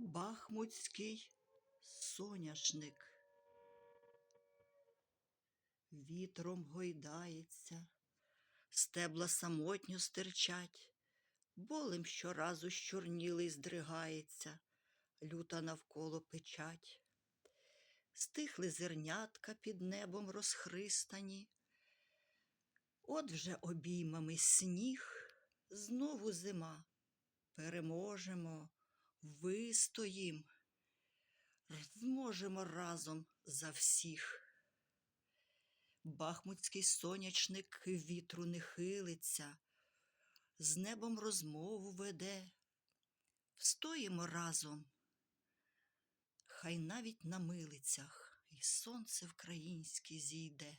Бахмутський соняшник. Вітром гойдається, стебла самотньо стирчать, болем щоразу щорнілий здригається, люта навколо печать. Стихли зернятка під небом розхристані. От вже обіймами сніг, знову зима. Переможемо, вистоїм, зможемо разом за всіх. Бахмутський сонячник вітру не хилиться, з небом розмову веде. Встоїмо разом, хай навіть на милицях і сонце вкраїнське зійде.